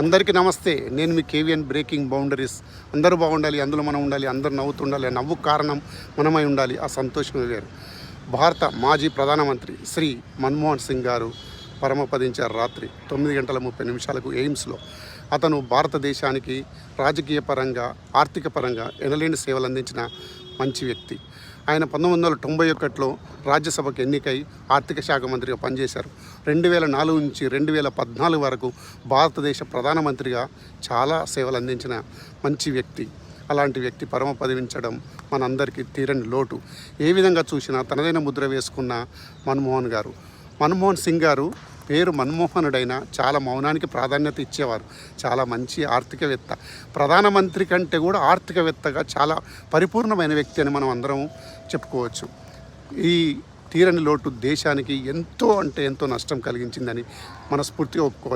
అందరికీ నమస్తే. నేను మీ కేవీఎన్ బ్రేకింగ్ బౌండరీస్. అందరూ బాగుండాలి అందులో మనం ఉండాలి అందరూ నవ్వుతుండాలి నవ్వు కారణం మనమై ఉండాలి ఆ సంతోషం వేరు. భారత మాజీ ప్రధానమంత్రి శ్రీ మన్మోహన్ సింగ్ గారు పరమపదించారు రాత్రి తొమ్మిది గంటల ముప్పై నిమిషాలకు ఎయిమ్స్లో. అతను భారతదేశానికి రాజకీయ పరంగా ఆర్థిక పరంగా ఎనలేని సేవలు అందించిన మంచి వ్యక్తి. ఆయన పంతొమ్మిది వందల తొంభై ఒకటిలో రాజ్యసభకు ఎన్నికై ఆర్థిక శాఖ మంత్రిగా పనిచేశారు. రెండు వేల నాలుగు నుంచి రెండు వేల పద్నాలుగు వరకు భారతదేశ ప్రధానమంత్రిగా చాలా సేవలు అందించిన మంచి వ్యక్తి. అలాంటి వ్యక్తి పరమ పదవించడం మనందరికీ తీరని లోటు. ఏ విధంగా చూసినా తనదైన ముద్ర వేసుకున్న మన్మోహన్ గారు. మన్మోహన్ సింగ్ గారు పేరు మన్మోహనుడైనా చాలా మౌనానికి ప్రాధాన్యత ఇచ్చేవారు. చాలా మంచి ఆర్థికవేత్త. ప్రధానమంత్రి కంటే కూడా ఆర్థికవేత్తగా చాలా పరిపూర్ణమైన వ్యక్తి అని మనం అందరం చెప్పుకోవచ్చు. ఈ తీరని లోటు దేశానికి ఎంతో అంటే ఎంతో నష్టం కలిగించిందని మనస్ఫూర్తిగా ఒప్పుకోవచ్చు